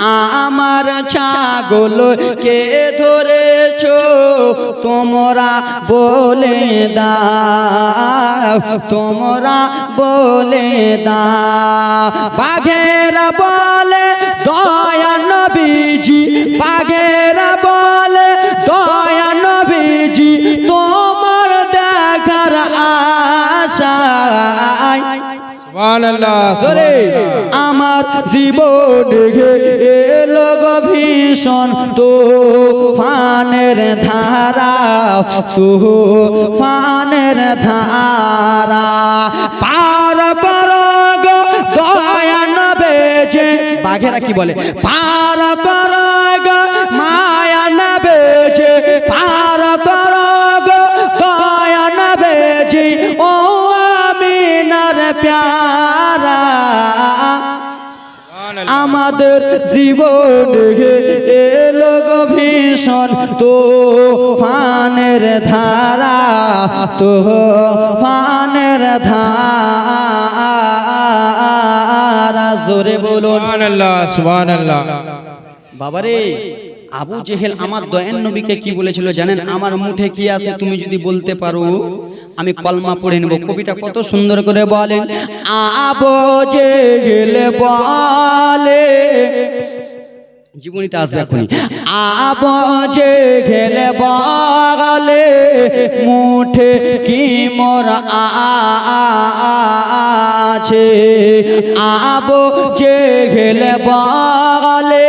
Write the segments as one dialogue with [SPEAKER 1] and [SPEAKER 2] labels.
[SPEAKER 1] আমার ছাগল কে ধরেছ? তোমরা বলে দাও, তোমরা বলে দাও। বাঘেরা বলে, দয়া নবীজি। বাঘেরা বলে, দয়া নবীজি, তোমার দেখার সরে আমার জীবন এলো ভীষণ তো ফানের ধারা তো ফানের ধারা। পার কর দয়া নবে যে বাঘেরা কি বলে? পার কর আমাদের জীবন এলো ভীষণ তো ফানের ধারা তো ফানের ধারা। জোরে বলুন। বাবারে আবু জেহেল আমার দয়ান নবীকে কি বলেছিল জানেন? আমার মুঠে কি আছে তুমি যদি বলতে পারো? আমি কলমা পড়ে নেব। কবিটা কত সুন্দর করে বলেন আবো যে গেলে বলে। জীবনীটা আসবে এখনই আবু জেহেল বলে মুঠে কি মোর আছে? আবো জেহেল বলে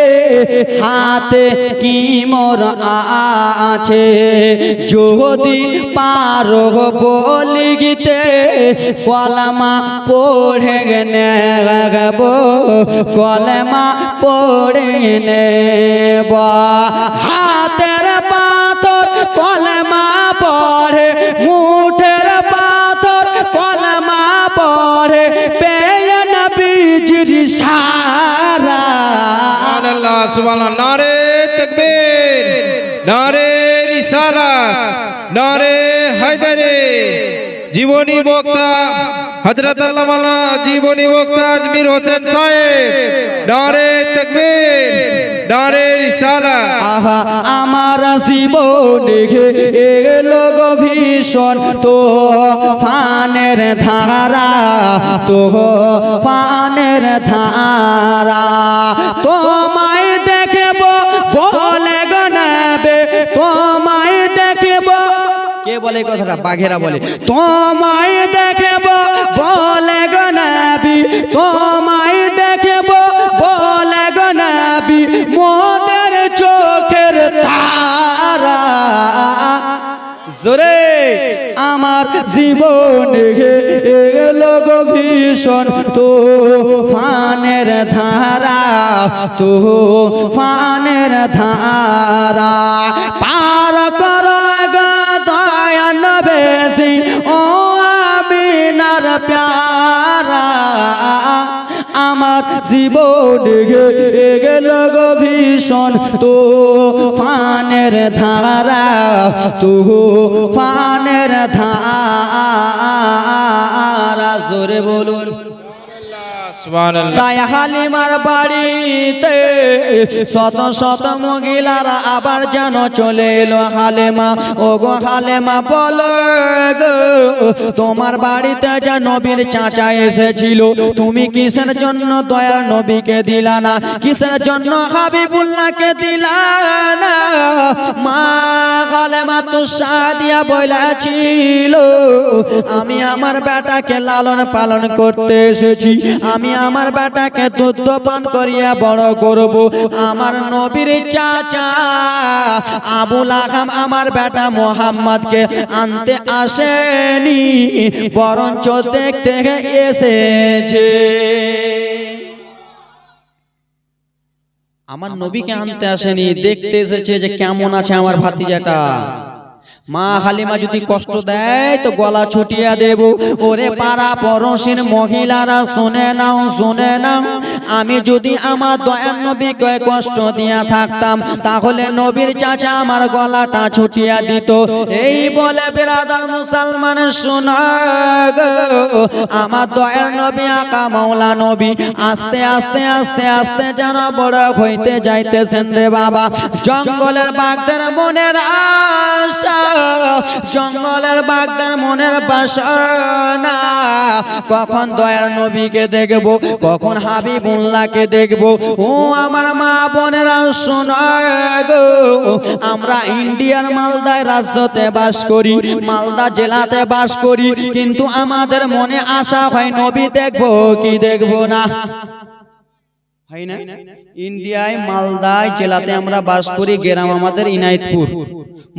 [SPEAKER 1] হাতে কি মোর আছে? যদি পারো বলি গীতে কলমা পড়ে নেব কলমা পড়ে নেব। হাতের পাথর কলমা পড়ে মুঠের পাথর কলমা পড়ে পেয়ে না সারা।
[SPEAKER 2] সুবহানাল্লাহ সুবহানাল্লাহ, নারে তাকবীর, নারে রিসালাত, নারে হায়দারে, জীবনী বক্তা হযরত আল্লামা জীবনী বক্তা আজমির হোসেন সাহেব, নারে তাকবীর, নারে রিসালাত
[SPEAKER 1] আহা, আমার জীবন এলো গো ভীষণ তো ফানের ধারা, তো ফানের ধারা। তোমায় দেখব বলে গো নেবে তোমায় দেখব। কে বলে কথাটা? বাঘেরা বলে। তোমায় নবী তোমায় দেখব বলে গো নবী, মোদের চোখের তারা। জোরে, আমার জীবন এলো গো ভীষণ তো ফানের ধারা তো ফানের ধারা। পার আমার জীবন গেল ভীষণ তো ফানের ধারা তু ফানের ধারা। জোরে বলুন। তাই হালিমার বাড়িতে আবার যেন চলে এলো হালেমা। ও গো হালেমা, বলো তোমার বাড়িতে যে নবীর চাচা এসেছিল, তুমি কিসের জন্য দয়াল নবীকে দিলা না? কিসের জন্য হাবিবুল্লাহকে দিলা না? মা হালেমা তো সাদিয়া বলেছিল, আমি আমার বেটাকে লালন পালন করতে এসেছি, আমি আমার বেটাকে দুধ পান করিয়া বড় করব। আমার নবীর চাচা আবুল আহাম আমার বেটা মোহাম্মদকে আনতে আসেনি বরঞ্চ দেখতে এসেছে। আমার নবীকে আনতে আসেনি দেখতে এসেছে যে কেমন আছে আমার ভাতিজাটা। মা হালিমা যদি কষ্ট দেয় তো গলা ছুটিয়া দেব। ওরে পাড়া পরশীর মহিলারা শুনে নাও শুনে নাও। আমি যদি আমার দয়ার নবীকে কষ্ট দিয়া থাকতাম, তাহলে নবীর চাচা আমার গলাটা ছুটিয়া দিত। এই বলে বেরাদার মুসলমান, শোনা আমার দয়ার নবী, আকা মাওলা নবী, আস্তে আস্তে আস্তে আস্তে যেন বড় হইতে যাইতেছেন রে বাবা। জঙ্গলের বাগদের মনের জঙ্গলের বাগদের মনের বাসনা। কখন দয়ার নবীকে দেখব, কখন হাবিবুল্লাহকে দেখব। ও আমার মা বোনেরা, শোনা আমরা ইন্ডিয়ার মালদায় রাজ্যতে বাস করি, মালদা জেলাতে বাস করি, কিন্তু আমাদের মনে আশা হয় নবী দেখব কি দেখব না। না? ইন্ডিয়ায়, মালদায়, জেলাতে আমরা বাস করি, গ্রাম আমাদের ইনাইতপুর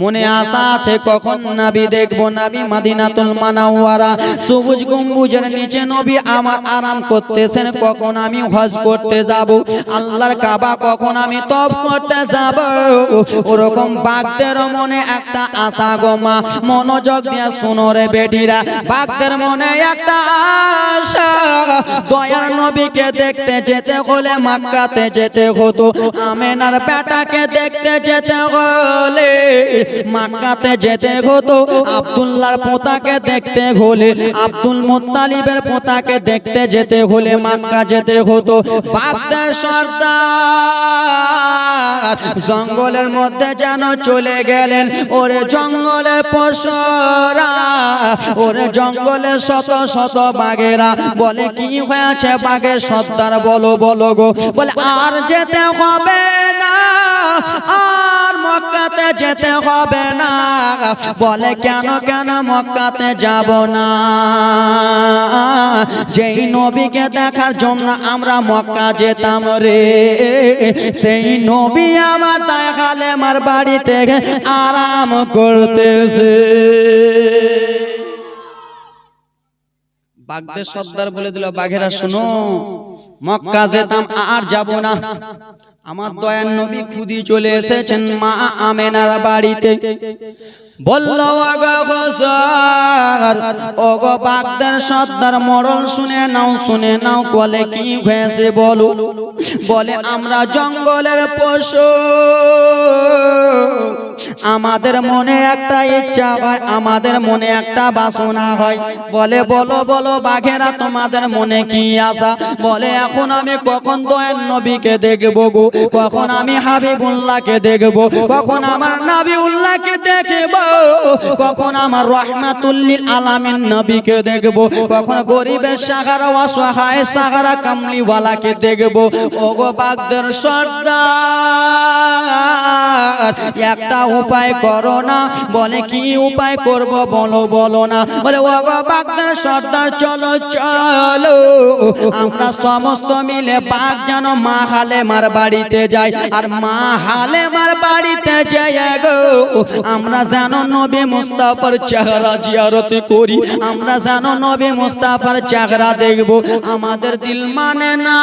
[SPEAKER 1] মনে আশা আছে কখন নাবি দেখব নাবি মাদিনাতুল মানাওয়ারা। সবুজ গম্বুজের নিচে নবী আমার আরাম করতেছেন, কখন আমি হজ করতে যাব? আল্লাহর কাবা কখন আমি তপ করতে যাব? ওরকম বাগদের মনে একটা আশা গোমা মনোযোগ দিয়ে শুনো রে বেটিরা। বাগদের মনে একটা আশা, দয়ার নবীকে দেখতে যেতে হলে মক্কাতে যেতে হতো, আমেনার বেটাকে দেখতে যেতে হলে মক্কাতে যেতে হতো। আব্দুল্লাহর পোতাকে দেখতে হলে, আব্দুল মুত্তালিবের পোতাকে দেখতে যেতে হলে মক্কা যেতে হতো। বাগদার সর্দার জঙ্গলের মধ্যে যেন চলে গেলেন, ওরে জঙ্গলের পশরা ওরে জঙ্গলের শত শত বাঘেরা। বলে, কি হয়েছে বাঘের সর্দার? বলো বলো গো। বলে, আর যেতে হবে না, আর মক্কাতে যেতে হবে না। বলে কেন কেন মক্কাতে যাব না? যেই নবীকে দেখার জন্য আমরা মক্কা যেতাম রে, সেই নবী আমার দেখালে আমার বাড়িতে আরাম করতেছে। বাগদের সর্দার বলে দিল বাঘেরা শোনো, মক্কা যেতাম, আর যাব না। আমার দয়ার নবী খুদি চলে এসেছেন মা আমেনার বাড়িতে। মরণ শুনে নাও শুনে নাও, বলে কি হয়েছে বলো? আমরা জঙ্গলের পশু। আমাদের মনে একটা ইচ্ছা হয়, আমাদের মনে একটা বাসনা হয়। বলে, বলো বলো, বাঘেরা, তোমাদের মনে কি আশা? বলে, এখন আমি কখন দয়ার নবীকে দেখব গো? কখন আমি হাবিবুল্লাহকে দেখব? কখন আমার নাবি উল্লাহকে দেখব কখন আমার রহমাতুল্লিল আলামিন নবীকে দেখব? কখন গরিবের সাহারা অসহায় সাহারা কামলিওয়ালাকে দেখব? ওগো বাগদের সর্দার, একটা উপায় করো না। বলে, কি উপায় করব বলো বলো না। বলে, ওগো বাগদের সর্দার, চলো চলো। আমরা সমস্ত মিলে বাঘ যেন মা হালে মার বাড়িতে যাই। আর মা হালে মার বাড়িতে যাই গো, আমরা যেন নবী মুস্তাফার চেহারা জিয়ারতি করি। আমরা জানো নবী মুস্তাফার চেহারা দেখব। আমাদের দিল মানে না।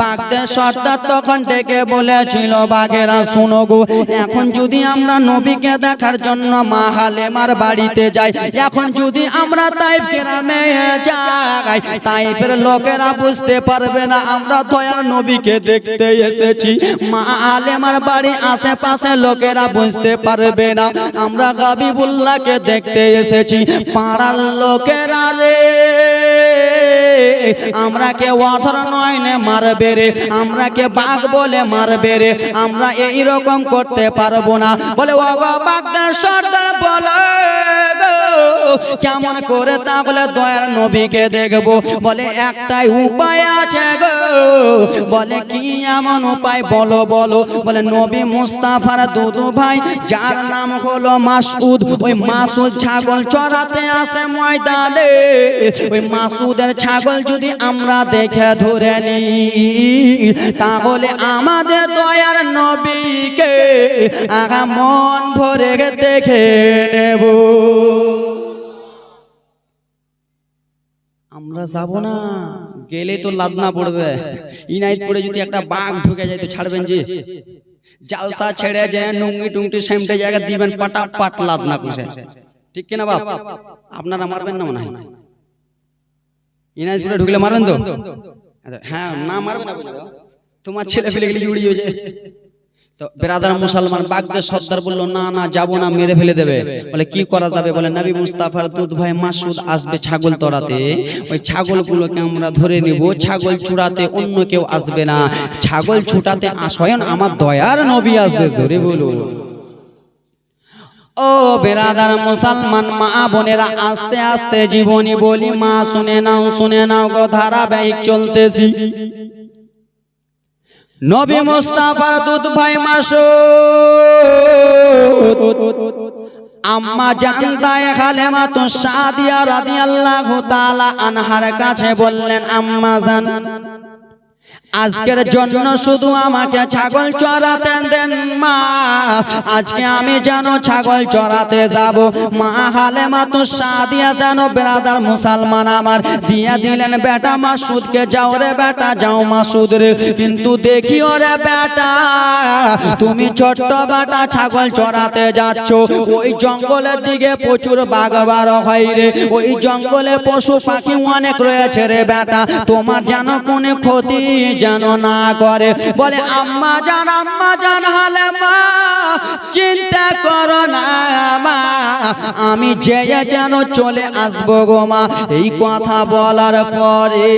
[SPEAKER 1] বাঘদের সর্দার তখন ডেকে বলেছিল বাঘেরা শুনো গো, এখন যদি আমরা নবীকে দেখার জন্য মা হালেমার বাড়িতে যাই, এখন যদি আমরা তাইফ গ্রামে যাই, তাইফের লোকেরা বুঝতে পারবে না, আমরা দয়াল নবীকে দেখতে এসেছি। মা আলেমার বাড়ি আশেপাশে লোকেরা বুঝতে পারবে না, আমরা গাবিবুল্লাহকে দেখতে এসেছি। পাড়ার লোকেরা রে আমরা কে অধর নয় নে মারবে রে? আমরা কে বাঘ বলে মারবে রে? আমরা এইরকম করতে পারব না। বলে ও বাগদার সর্দার বলে। কেমন করে তাহলে দয়ার নবীকে দেখব? বলে, একটাই উপায় আছে গো। বলে, কি এমন উপায়? বলো বলো। বলে, নবী মুস্তাফার দুদু ভাই, যার নাম হলো মাসুদ ওই মাসুদ ছাগল চড়াতে আসে ময়দানে। ওই মাসুদের ছাগল যদি আমরা দেখে ধরে নিই, তাহলে আমাদের দয়ার নবীকে আগা মন ভরে দেখে নেব। আমরা যাব না। গেলে তো লাদনা পড়বে। ইনাইত পড়ে যদি একটা বাঘ ঢুকে যায় তো ছাড়বেন যে। জালসা ছেড়ে যায় নুঙ্গি টুঙ্গি সেমটে জায়গা দিবেন পাটা পাট লাদনা কুসে ঠিক কিনা বাপ? আপনারা মারবেন না মনে হয়। ইনাজপুরে ঢুকলে মারবেন তো? হ্যাঁ না মারবেন তোমার ছেলে ফেলে গেলে জুড়িয়ে যায় বেরাদার মুসলমান বলল, না না, যাব না, মেরে ফেলে দেবে। বলে, কি করা যাবে? বলে মুস্তাফার দুধ ভাই মাসুদ আসবে ছাগল তরাতে। ওই ছাগলগুলোকে আমরা ধরে নিব। ছাগল ছুড়াতে অন্য কেউ আসবে না। ছাগল ছুটাতে স্বয়ং আমার দয়ার নবী আসবে। ধরে বলুন। ও বেরাদার মুসলমান, মা বোনেরা, আস্তে আস্তে জীবনী বলি, মা, শুনে নাও শুনে নাও গো, ধারাবাহিক চলতেছি। নবী মুস্তাফার দুধ ভাই মাসুদ। আম্মা জানতায় খালেমা তো সাদিয়া রাদিয়াল্লাহু তাআলা আনহার কাছে বললেন আম্মা জান। আজকের জন্য শুধু আমাকে ছাগল চড়াতে দেন মা। আজকে আমি যেন ছাগল চড়াতে যাব। মা হালে মা তো সাদিয়া যেন বেরাদার মুসলমান আমার। দিয়া দিলেন বেটা মাসুদকে যাও রে বেটা যাও মাসুদ রে। কিন্তু দেখি ওরে বেটা তুমি ছোট্ট বেটা ছাগল চড়াতে যাচ্ছ। ওই জঙ্গলের দিকে প্রচুর বাঘ বার হয় রে। ওই জঙ্গলে পশু পাখি অনেক রয়েছে রে বেটা। তোমার যেন কোনো ক্ষতি যেন না করে। বলে, আম্মা জান আম্মা জান হালে মা চিন্তা করো না মা, আমি যে যেন চলে আসব গো মা। এই কথা বলার পরে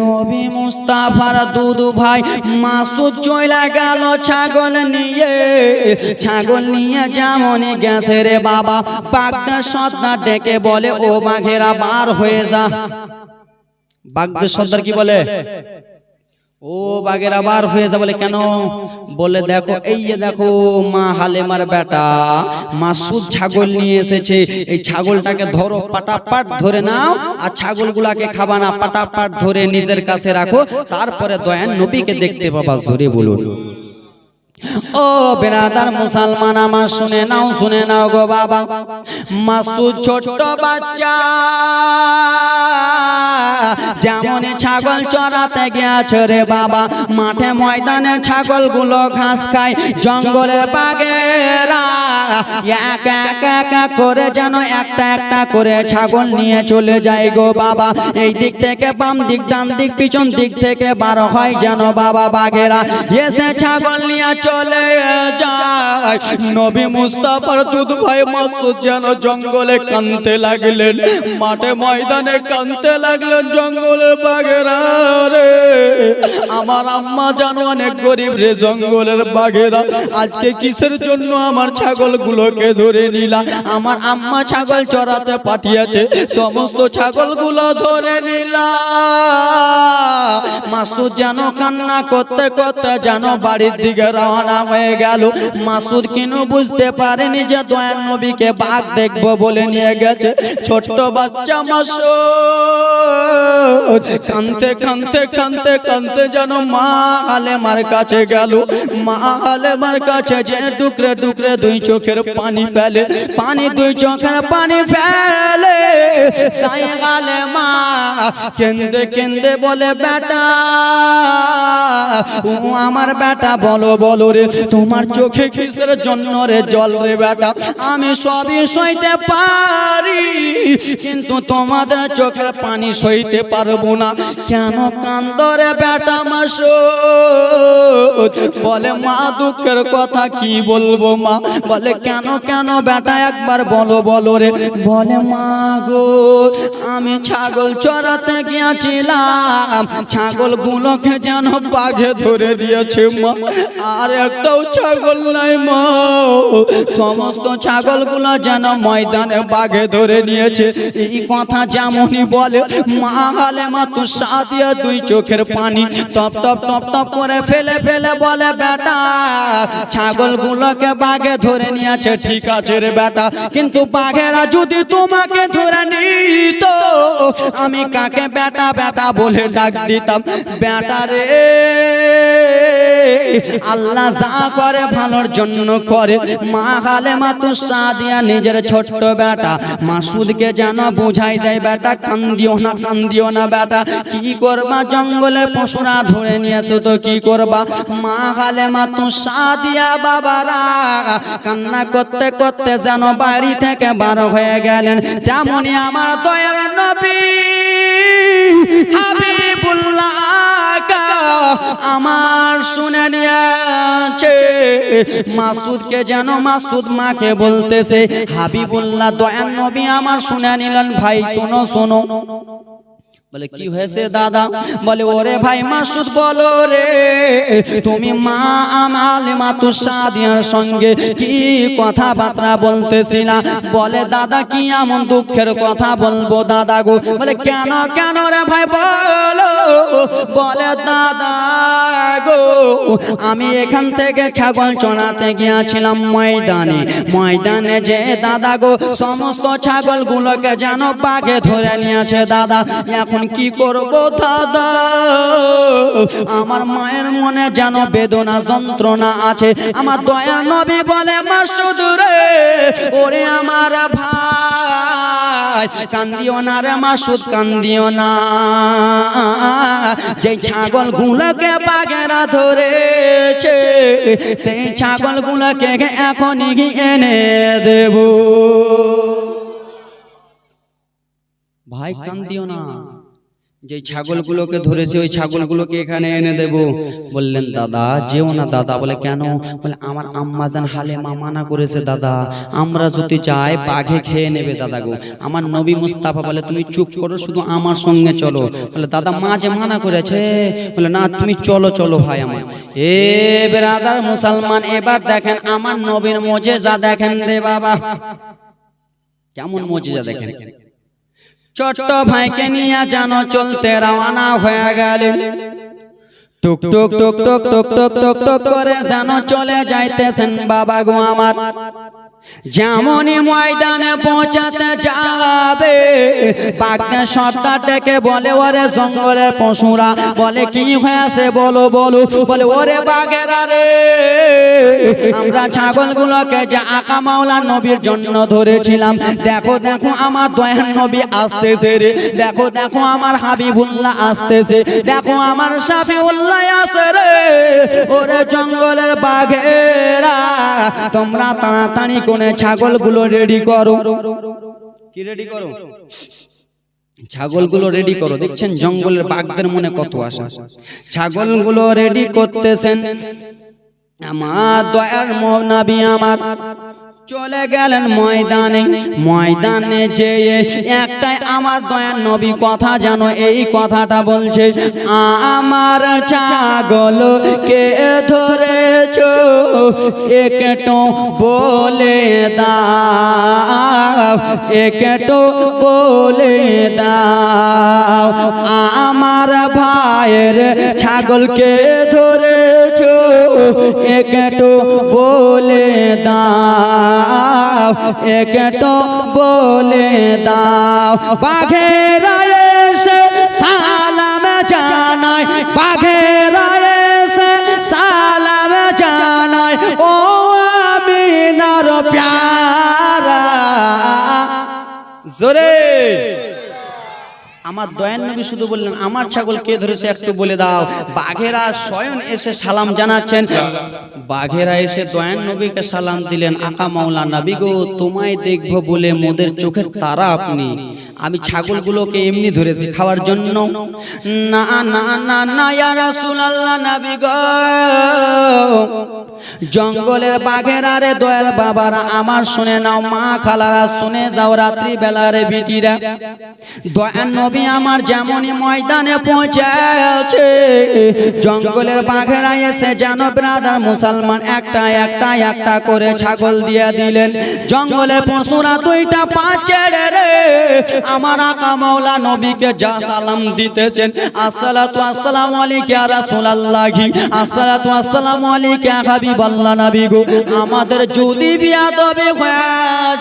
[SPEAKER 1] নবী মুস্তাফার দুদু ভাই মাসুদ চইলা গেল ছাগল নিয়ে। ছাগল নিয়ে যেমন গেছে রে বাবা বাগদার সর্দার ডেকে বলে, ও বাঘেরা বার হয়ে যা। বাগদের সর্দার কি বলে? ও বাঘের আবার হয়ে যাবে কেন? বলে দেখো এই যে দেখো মা হালেমার বেটা মা মাসুদ ছাগল নিয়ে এসেছে। এই ছাগলটাকে ধরো পাটাপাট ধরে নাও আর ছাগলগুলাকে খাবা না পাটাপাট ধরে নিজের কাছে রাখো। তারপরে দয়ান নবীকে দেখতে পাবা জোরে বলুন। ও বেরাদার মুসলমান, আমার শুনে নাও শুনে নাও গো বাবা। মাসুদ ছোট্ট বাচ্চা, যেমন ছাগল চড়াতে গিয়েছে রে বাবা, মাঠে ময়দানে ছাগলগুলো ঘাস খায়, জঙ্গলের বাগেরা এক এক করে যেন একটা একটা করে ছাগল নিয়ে চলে যায় গো বাবা। এই দিক থেকে বাম দিক, ডান দিক, পিছন দিক থেকে বার হয় যেন বাবা বাঘেরা। এসে ছাগল নিয়ে চলে যায়। নবী মুস্তাফার দুধ ভাই মাসুদ যেন জঙ্গলে কানতে লাগলেন, মাঠে ময়দানে কানতে লাগলেন জঙ্গলের বাঘেরা রে। আমার আম্মা জানো অনেক গরিব রে জঙ্গলের বাঘেরা আজকে কিসের জন্য আমার ছাগলগুলোকে ধরে নিলা? আমার আম্মা ছাগল চড়াতে পাঠিয়েছে, সমস্ত ছাগলগুলো ধরে নিলা। মাসুদ যেন কান্না করতে করতে যেন বাড়ির দিকে রওনা হয়ে গেল। মাসুদ কেন বুঝতে পারেনি যে দয়ান নবীকে বাঘ দেখব বলে নিয়ে গেছে। ছোট্ট বাচ্চা মাসুদ, কানতে কানতে কানতে কানতে যেন মা আলেমার কাছে গেল। মা আলেমার কাছে যে টুকরে টুকরে দুই চোখের পানি ফেলে, পানি দুই চোখের পানি ফেলে। তাই গালে মা কেন্দে কেন্দে বলে, বেটা, ও আমার বেটা, বলো বলো রে তোমার চোখে কিসের জন্য রে জল রে বেটা? আমি সবই সইতে পারি, কিন্তু তোমাদের চোখের পানি সইতে পারব না। কেন কান্দরে বেটা মাসো বলে, মা, দুঃখের কথা কি বলব, মা? বলে, কেন কেন বেটা, একবার বলো বলো রে। বলে, মা গো, আমি ছাগল চড়াতে গিয়েছিলাম। ছাগল গুলোকে যেন বাঘে ধরে দিয়েছে, মা। আর একটাও ছাগল নাই মা। সমস্ত ছাগলগুলো যেন ময়দানে বাঘে ধরে নিয়েছে। এই কথা যেমনই বলে, মা তো সাদিয়া দুই চোখের পানি টপ টপ টপ টপ করে ফেলে ফেলে বলে, বেটা, ছাগলগুলোকে বাঘে ধরে নিয়েছে, ঠিক আছে রে বেটা। কিন্তু বাঘেরা যদি তোমাকে ধরে নিত, আমি কাকে বেটা বেটা বলে ডাক দিতাম? বেটা রে আল্লাহ যা করে ভালোর জন্য করে। মা হালে মা তো সাদিয়া নিজের ছোট্ট বেটা মাসুদকে যেন বুঝাই দেয়, বেটা, কান্দিও না কান্দিও না, বেটা। কি করবা? জঙ্গলে পশুরা ধরে নিয়েছো তো কি করবা? মা হালে মা তো সাদিয়া বাবারা, কান্না করতে করতে যেন বাড়ি থেকে বার হয়ে গেলেন। তেমনই আমার দয়ার নবী শুনে নিয়েছে। মাসুদকে যেন মাসুদ মাকে বলতেছে, হাবিবুল্লাহ দয়ান নবী আমার শুনে নিলেন। ভাই, শোনো শোনো। বলে কি হয়েছে দাদা? বলে ওরে ভাই মাসুদ বলো রে তুমি মা আমালে মাতু সাদিয়ার সঙ্গে কি কথাবার্তা বলতেছিলা? বলে দাদা কি এমন দুঃখের কথা বলব দাদা গো? বলে কেন কেন রে ভাই বলো? বলে দাদা গো আমি এখান থেকে ছাগল চড়াতে গিয়েছিলাম ময়দানে। ময়দানে যে দাদা গো সমস্ত ছাগল গুলোকে যেন বাঘে ধরে নিয়েছে দাদা। এখন কি করব দাদা? আমার মায়ের মনে যেন বেদনা, যন্ত্রণা আছে। আমার দয়া নবী বলে, মাসুদ রে, ওরে আমার ভাই, কান্দিও না রে মাসুদ, কান্দিও না। যে ছাগল গুলোকে বাঘেরা ধরেছে, সেই ছাগল গুলোকে এখনই এনে দেব। ভাই, কান্দিও না। যে ছাগলগুলোকে ধরেছে ওই ছাগলগুলোকে এখানে এনে দেব। বললেন দাদা যেও না দাদা। বলে কেন? বলে আমার আম্মাজান হালে মা মানা করেছে দাদা। আমরা যদি যাই বাঘে খেয়ে নেবে দাদা গো। আমার নবী মুস্তাফা বলে তুমি চুপ করো শুধু আমার সঙ্গে চলো। বলে দাদা মা যে মানা করেছে। বলে না তুমি চলো চলো ভাই আমার। এ বেরাদার মুসলমান এবার দেখেন আমার নবীর মজে যা দেখেন রে বাবা। কেমন মজে দেখেন ছোট্ট ভাইকে নিয়ে জানো চলতে রওনা হয়ে গেল। টুক টুক টুক টুক টুক টুক টুক টুক করে যেন চলে যাইতেছেন বাবা গো আমার। যেমনই ময়দানে পৌঁছাতে যাবে বাঘটা সত্তা ডেকে বলে ওরে জঙ্গলের পশুরা বলে কি হয়েছে বলো বলো বলে ওরে বাঘেরা রে আমরা ছাগলগুলোকে যে আকা মাওলা নবীর জন্য ধরেছিলাম দেখো দেখো আমার দয়ান নবী আসতেছে রে দেখো দেখো আমার হাবিবুল্লাহ আসতেছে দেখো আমার শাফিউল্লাহ আসে রে ওরে জঙ্গলের বাঘেরা তোমরা তাড়াতাড়ি কোনে ছাগলগুলো রেডি করো। কি রেডি করো? ছাগলগুলো রেডি করো। দেখছেন জঙ্গলের বাঘদের মনে কত আশা। ছাগলগুলো রেডি করতেছেন। আমার দয়ার মনাবি আমার। চলে গেলেন ময়দানে। ময়দানে যে একটাই আমার দয়ার নবী কথা জানো এই কথাটা বলছে, আমার ছাগল কে ধরেছ? একটু বলে দাও একটু বলে দাও। আমার ভাইয়ের ছাগলকে ধরেছ একটু বলে দাও একটু বলে দাও। বাঘেরা এসে সালাম জানাই বাঘেরা এসে সালাম জানাই ও আমিনার প্যারা। জোরে আমার দয়ান নবী শুধু বললেন, আমার ছাগল কে ধরেছে একটু বলে দাও। বাঘেরা স্বয়ং এসে সালাম জানাচ্ছেন। বাঘেরা এসে দয়ান নবীকে সালাম দিলেন, আকা মাওলা নবী গো, তোমায় দেখব বলে মোদের চোখের তারা আপনি। আমি ছাগলগুলোকে এমনি ধরেছি খাওয়ার জন্য। না না না না, ইয়া রাসূলুল্লাহ নবী গো। জঙ্গলের বাঘেরা রে দয়াল বাবারা, আমার শুনে নাও, মা খালারা শুনে যাও রাত্রি বেলারে বিটিরা। দয়ান নবী আমার যেমনই ময়দানে পৌঁছেছে। জঙ্গলের বাঘেরা এসে যেন ব্রাদার মুসলমান একটা একটা একটা করে ছাগল দিয়ে দিলেন। জঙ্গলের পশুরা দুইটা পাঁচ রে, আমার আকা মাওলা নবীকে যা সালাম দিতেছেন। আসসালাতু আসসালামু আলাইকা ইয়া রাসূলুল্লাহি। আসসালাতু আসসালামু আলাইকা ইয়া হাবিবাল্লাহ নবী গো। আমাদের যদি বিয়াদবি হয়ে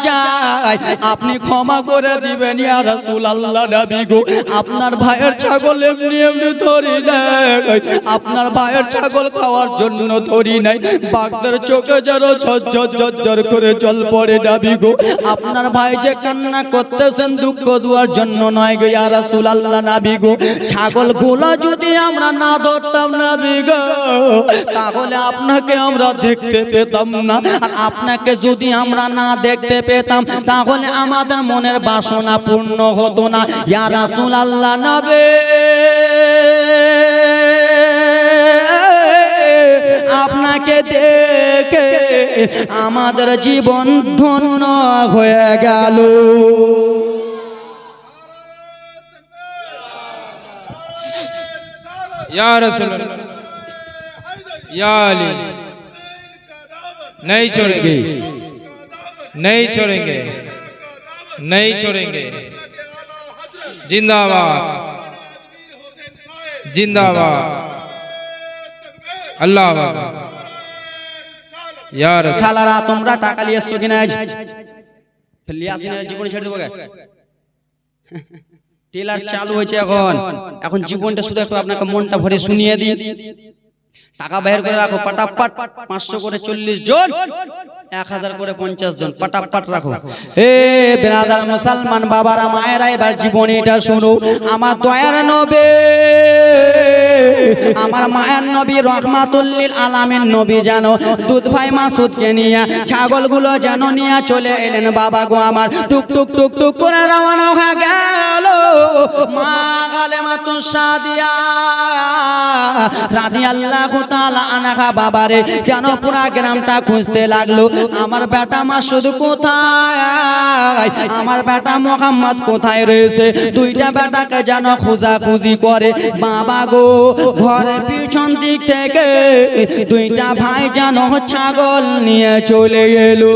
[SPEAKER 1] যায়, আপনি ক্ষমা করে দিবেন ইয়া রাসূলুল্লাহ নবী গো। আপনার ভাইয়ের ছাগল এমনি এমনি ধরি নাই। আপনার ভাইয়ের ছাগল খাওয়ার জন্য ধরি নাই। বাগদার চোখে যেন ঝরঝর ঝরঝর করে জল পড়ে নাবি গো আপনার ভাই যে কান্না করতেছেন দুঃখ দুয়ার জন্য নয় গো, ইয়া রাসূলুল্লাহ নাবি গো ছাগলগুলো যদি আমরা না ধরতাম নাবি গো তাহলে আপনাকে আমরা দেখতে পেতাম না। আর আপনাকে যদি আমরা না দেখতে পেতাম, তাহলে আমাদের মনের বাসনা পূর্ণ হতো না। ইয়া রাসূলুল্লাহ নবে আপনাকে দেখে আমাদের জীবন ধন্য হয়ে গেল
[SPEAKER 2] या रसूल या अली नहीं छोड़ेंगे नहीं छोड़ेंगे नहीं छोड़ेंगे জিন্দাবাদ। জিন্দাবাদ। আল্লাহ ইয়ার
[SPEAKER 1] শালারা, তোমরা টাকা নিয়ে আসছো কিনা আজ? ফেলিয়ে আসিনি জীবনে ছেড়ে দেবো টেলার চালু হয়েছে এখন। এখন জীবনটা শুধু একটু আপনাকে মনটা ভরে শুনিয়ে দিয়ে দিয়ে টাকা বাইর করে রাখো, পাটাপাট, পাঁচশো করে চল্লিশ জন, এক হাজার করে পঞ্চাশ জন, পাটাপাট রাখো। এ বেরাদার মুসলমান বাবারা, মায়েরা, এবার জীবনীটা শুনো। আমার দয়ার নবে, আমার মায়ের নবী রহমাতুল্লিল আলামিন নবী জানো দুধ ভাই মাসুদকে নিয়ে, ছাগলগুলো যেন নিয়ে চলে এলেন। বাবা গো আমার টুক টুক টুক টুক করে রওনা হয়ে গেল। মা যেন পুরা গ্রামটা খুঁজতে লাগল। আমার বেটা মাসুদ কোথায়? আমার বেটা মোহাম্মদ কোথায় রয়েছে? দুইটা বেটাকে যেন খোঁজাখুঁজি করে। বাবা গো, ঘরের পিছন দিক থেকে দুইটা ভাই যেন ছাগল নিয়ে চলে এলো।